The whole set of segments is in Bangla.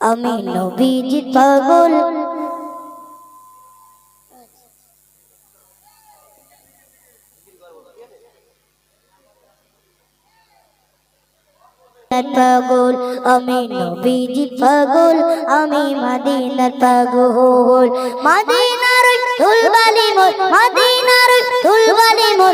আমি নবীজি পাগল। পাগল আমি নবীজি পাগল আমি মাদিনার পাগল। মাদিনার তুলবালি মোর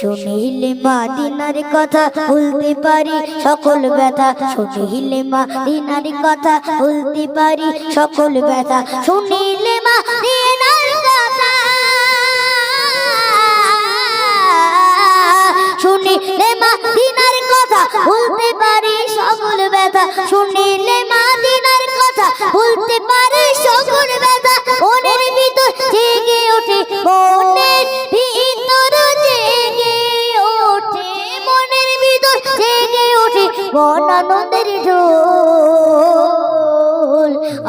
শুনিলে মাদিনার কথা ভুলতে পারি, সকল ব্যথা। শুনিলে মাদিনার কথা ভুলতে পারি, সকল ব্যথা। শুনিলে মাদিনার কথা। শুনিলে মাদিনার কথা ভুলতে পারি, সকল ব্যথা। শুনিলে মাদিনার কথা ভুলতে পারি, সকল ব্যথা। মনের ভিতর জেগে ওঠে জেগে ওঠে মন আনন্দের ঢোল।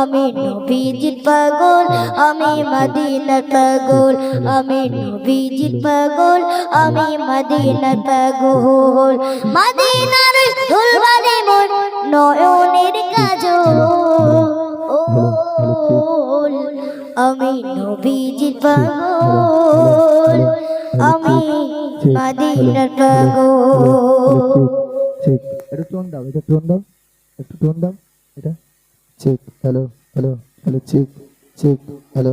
আমি নবীজির পাগল, আমি মদিনার পাগল। আমি নবীজির পাগল, আমি মদিনার পাগল। মদিনার ধুলবালি মন নয়নের কাজল। আমি নবীজির পাগল। আমি মদিনার পাগল ঠিক একটু টোন দাও, এটা টোন দাও, একটু টোন দাও, এটা। Check hello hello hello check check hello